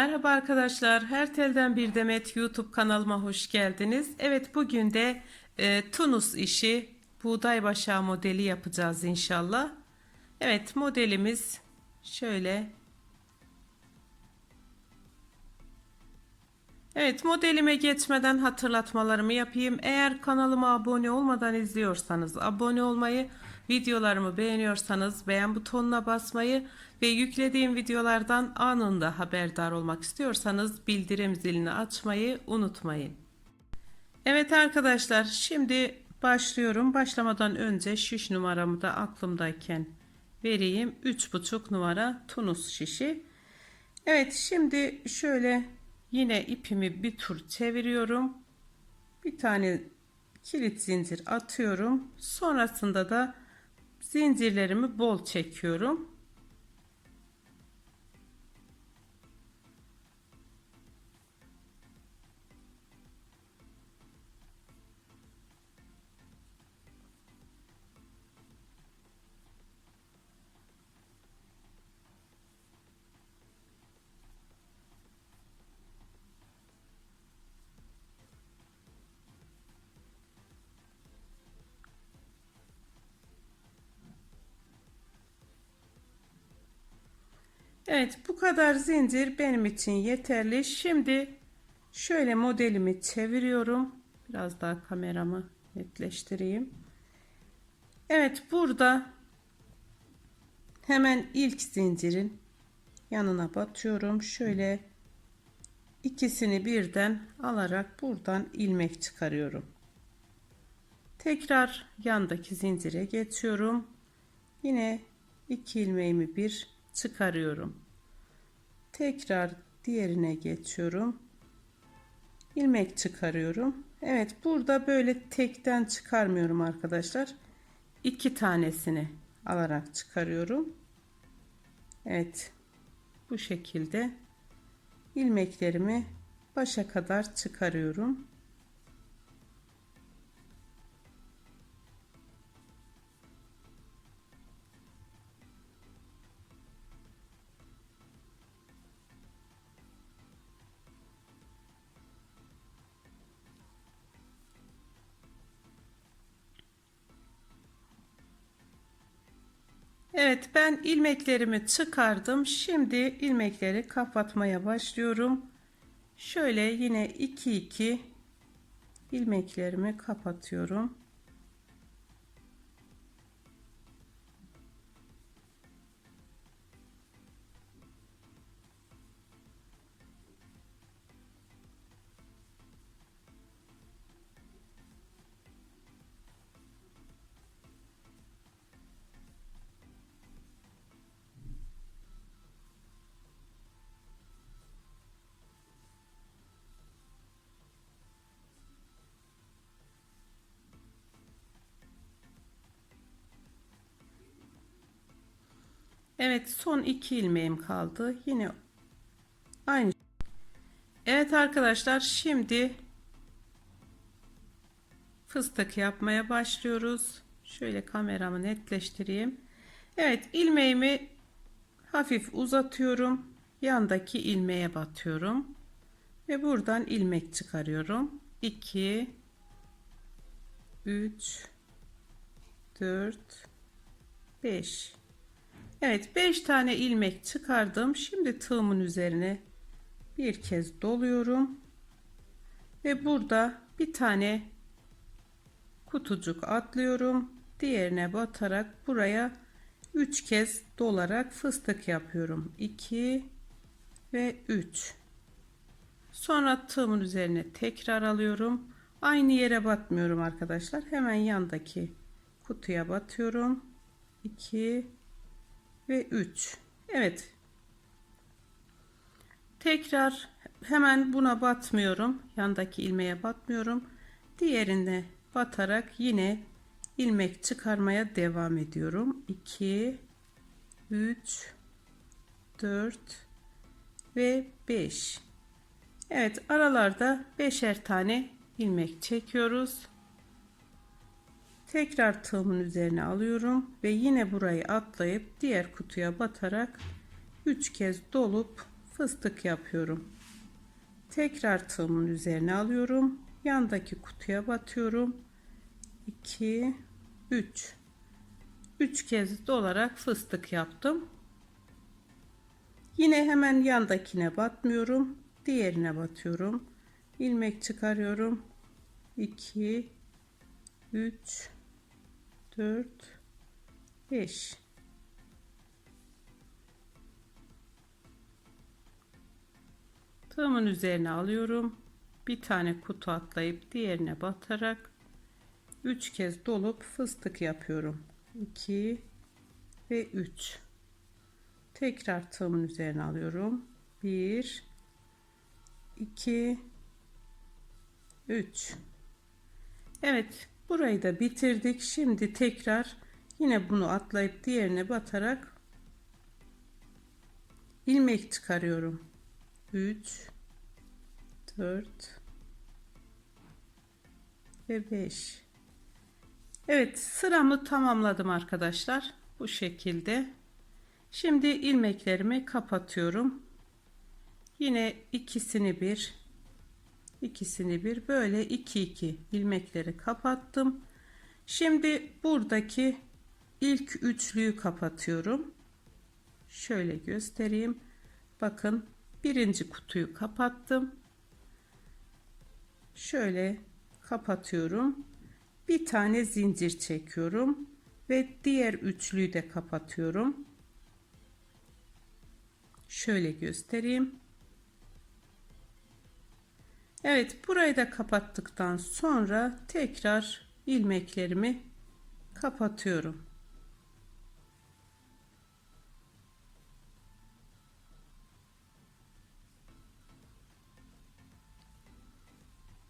Merhaba arkadaşlar. Her telden bir demet YouTube kanalıma hoş geldiniz. Evet bugün de e, Tunus işi buğday başağı modeli yapacağız inşallah. Evet modelimiz şöyle. Evet modelime geçmeden hatırlatmalarımı yapayım. Eğer kanalıma abone olmadan izliyorsanız abone olmayı, videolarımı beğeniyorsanız beğen butonuna basmayı ve yüklediğim videolardan anında haberdar olmak istiyorsanız bildirim zilini açmayı unutmayın. Evet arkadaşlar şimdi başlıyorum. Başlamadan önce şiş numaramı da aklımdayken vereyim. 3,5 numara Tunus şişi. Evet şimdi şöyle Yine ipimi bir tur çeviriyorum. Bir tane kilit zincir atıyorum. Sonrasında da zincirlerimi bol çekiyorum. Evet bu kadar zincir benim için yeterli. Şimdi şöyle modelimi çeviriyorum. Biraz daha kameramı netleştireyim. Evet burada hemen ilk zincirin yanına batıyorum. Şöyle ikisini birden alarak buradan ilmek çıkarıyorum. Tekrar yandaki zincire geçiyorum. Yine iki ilmeğimi bir çıkarıyorum. Tekrar diğerine geçiyorum. ilmek çıkarıyorum. Evet burada böyle tekten çıkarmıyorum arkadaşlar. iki tanesini alarak çıkarıyorum. Evet bu şekilde ilmeklerimi başa kadar çıkarıyorum. Evet ben ilmeklerimi çıkardım. Şimdi ilmekleri kapatmaya başlıyorum. Şöyle yine 2 2 ilmeklerimi kapatıyorum. Evet son iki ilmeğim kaldı. Yine aynı. Evet arkadaşlar şimdi fıstık yapmaya başlıyoruz. Şöyle kameramı netleştireyim. Evet ilmeğimi hafif uzatıyorum. Yandaki ilmeğe batıyorum. Ve buradan ilmek çıkarıyorum. 2 3 4 5 Evet 5 tane ilmek çıkardım. Şimdi tığımın üzerine bir kez doluyorum. Ve burada bir tane kutucuk atlıyorum. Diğerine batarak buraya 3 kez dolarak fıstık yapıyorum. 2 ve 3. Sonra tığımın üzerine tekrar alıyorum. Aynı yere batmıyorum arkadaşlar. Hemen yandaki kutuya batıyorum. 2 ve 3. Evet. Tekrar hemen buna batmıyorum. Yandaki ilmeğe batmıyorum. Diğerine batarak yine ilmek çıkarmaya devam ediyorum. 2 3 4 ve 5. Evet, aralarda beşer tane ilmek çekiyoruz. Tekrar tığımın üzerine alıyorum ve yine burayı atlayıp diğer kutuya batarak 3 kez dolup fıstık yapıyorum. Tekrar tığımın üzerine alıyorum. Yandaki kutuya batıyorum. 2 3 3 kez dolarak fıstık yaptım. Yine hemen yandakine batmıyorum. Diğerine batıyorum. ilmek çıkarıyorum. 2 3 4 5 Tığımın üzerine alıyorum. Bir tane kutu atlayıp diğerine batarak 3 kez dolup fıstık yapıyorum. 2 ve 3. Tekrar tığımın üzerine alıyorum. 1 2 3 Evet, burayı da bitirdik. Şimdi tekrar yine bunu atlayıp diğerine batarak ilmek çıkarıyorum. 3 4 ve 5 Evet sıramı tamamladım arkadaşlar bu şekilde şimdi ilmeklerimi kapatıyorum yine ikisini bir ikisini bir böyle iki iki ilmekleri kapattım. Şimdi buradaki ilk üçlüyü kapatıyorum. Şöyle göstereyim. Bakın birinci kutuyu kapattım. Şöyle kapatıyorum. Bir tane zincir çekiyorum ve diğer üçlüyü de kapatıyorum. Şöyle göstereyim Evet burayı da kapattıktan sonra tekrar ilmeklerimi kapatıyorum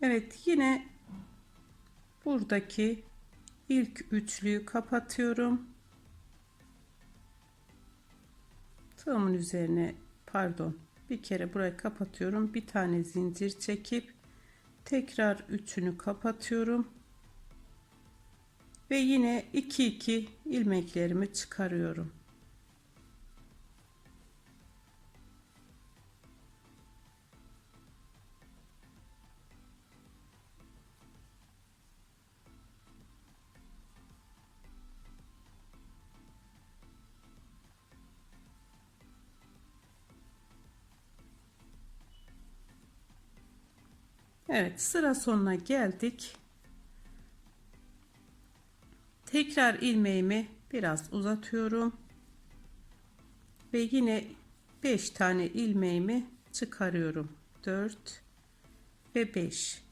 Evet yine buradaki ilk üçlüyü kapatıyorum. Tığımın üzerine pardon bir kere burayı kapatıyorum. Bir tane zincir çekip tekrar üçünü kapatıyorum. Ve yine 2 2 ilmeklerimi çıkarıyorum. Evet sıra sonuna geldik. Tekrar ilmeğimi biraz uzatıyorum. Ve yine 5 tane ilmeğimi çıkarıyorum. 4 ve 5.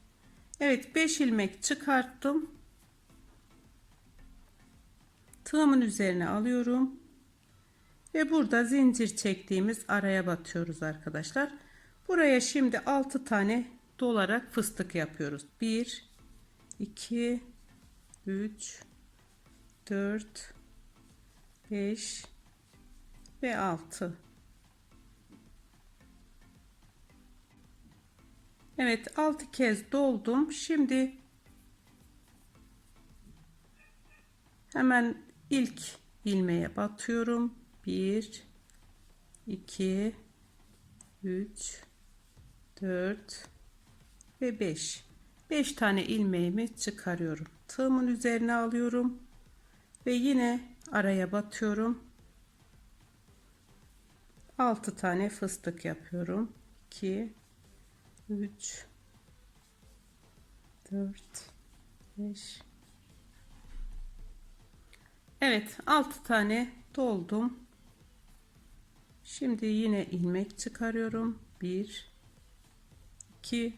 Evet 5 ilmek çıkarttım. Tığımın üzerine alıyorum. Ve burada zincir çektiğimiz araya batıyoruz arkadaşlar. Buraya şimdi 6 tane dolarak fıstık yapıyoruz. 1 2 3 4 5 ve 6 Evet 6 kez doldum. Şimdi hemen ilk ilmeğe batıyorum. 1 2 3 4 ve 5 5 tane ilmeğimi çıkarıyorum. Tığımın üzerine alıyorum ve yine araya batıyorum. 6 tane fıstık yapıyorum. 2 3 4 5 Evet 6 tane doldum. Şimdi yine ilmek çıkarıyorum. 1 2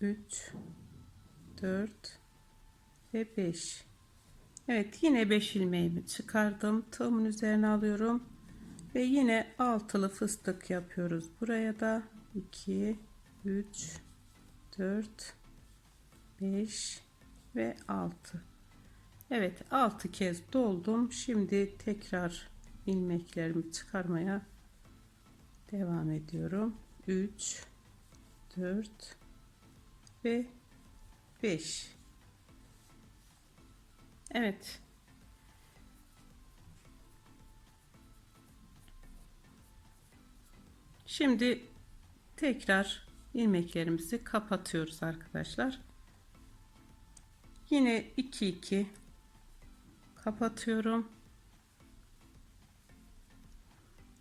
3 4 ve 5 Evet yine 5 ilmeğimi çıkardım. Tığımın üzerine alıyorum. Ve yine altılı fıstık yapıyoruz buraya da. 2 3 4 5 ve 6 Evet 6 kez doldum. Şimdi tekrar ilmeklerimi çıkarmaya devam ediyorum. 3 4 ve 5 Evet. Şimdi tekrar ilmeklerimizi kapatıyoruz arkadaşlar. Yine 2 2 kapatıyorum.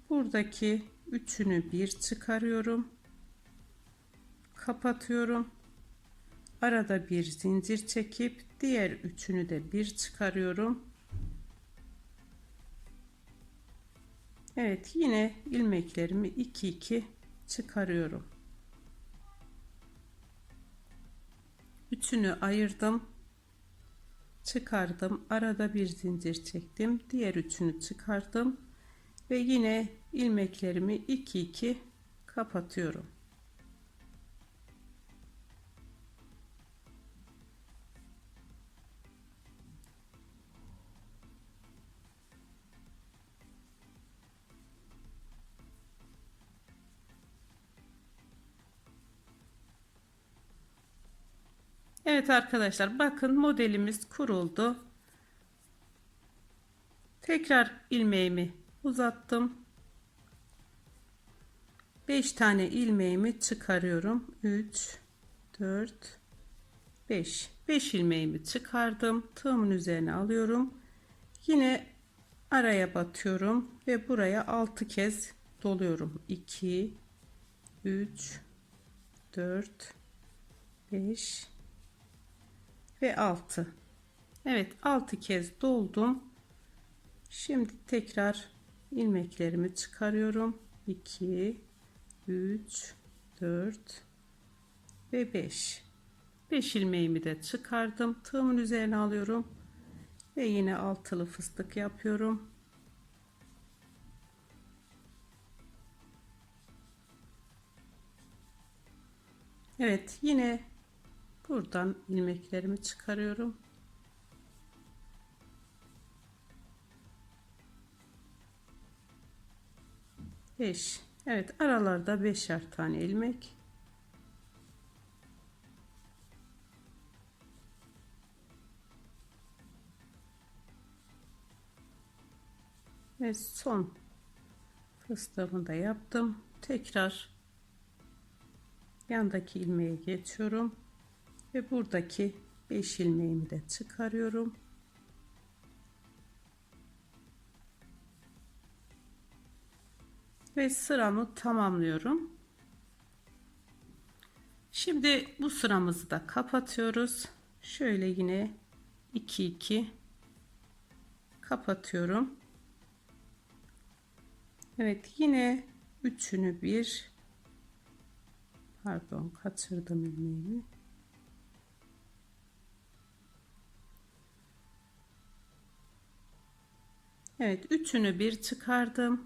Buradaki üçünü bir çıkarıyorum. Kapatıyorum. Arada bir zincir çekip diğer üçünü de bir çıkarıyorum. Evet yine ilmeklerimi 2 2 çıkarıyorum. Üçünü ayırdım. Çıkardım. Arada bir zincir çektim. Diğer üçünü çıkardım. Ve yine ilmeklerimi 2 2 kapatıyorum. Evet arkadaşlar bakın modelimiz kuruldu. Tekrar ilmeğimi uzattım. 5 tane ilmeğimi çıkarıyorum. 3 4 5 5 ilmeğimi çıkardım. Tığımın üzerine alıyorum. Yine araya batıyorum ve buraya 6 kez doluyorum. 2 3 4 5 ve 6 Evet 6 kez doldum. Şimdi tekrar ilmeklerimi çıkarıyorum. 2 3 4 ve 5 5 ilmeğimi de çıkardım. Tığımın üzerine alıyorum ve yine altılı fıstık yapıyorum. Evet yine buradan ilmeklerimi çıkarıyorum. Beş. Evet aralarda beşer tane ilmek. Ve son fıstığımı da yaptım. Tekrar yandaki ilmeğe geçiyorum ve buradaki 5 ilmeğimi de çıkarıyorum. Ve sıramı tamamlıyorum. Şimdi bu sıramızı da kapatıyoruz. Şöyle yine 2 2 kapatıyorum. Evet yine üçünü bir pardon kaçırdım ilmeğimi. Evet üçünü bir çıkardım.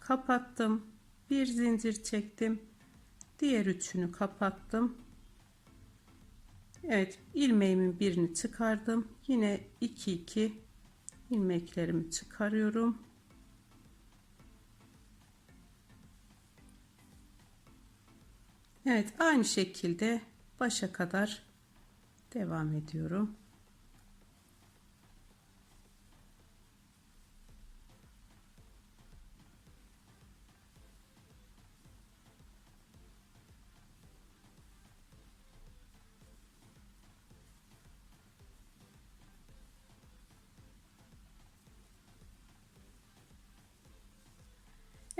Kapattım. Bir zincir çektim. Diğer üçünü kapattım. Evet ilmeğimin birini çıkardım. Yine 2 2 ilmeklerimi çıkarıyorum. Evet aynı şekilde başa kadar devam ediyorum.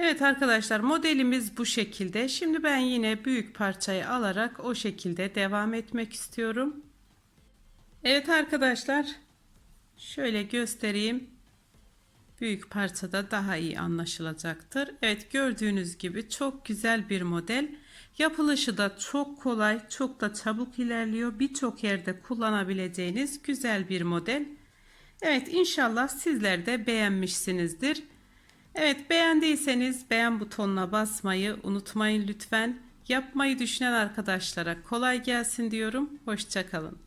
Evet arkadaşlar modelimiz bu şekilde. Şimdi ben yine büyük parçayı alarak o şekilde devam etmek istiyorum. Evet arkadaşlar şöyle göstereyim. Büyük parçada daha iyi anlaşılacaktır. Evet gördüğünüz gibi çok güzel bir model. Yapılışı da çok kolay, çok da çabuk ilerliyor. Birçok yerde kullanabileceğiniz güzel bir model. Evet inşallah sizler de beğenmişsinizdir. Evet beğendiyseniz beğen butonuna basmayı unutmayın lütfen. Yapmayı düşünen arkadaşlara kolay gelsin diyorum. Hoşçakalın.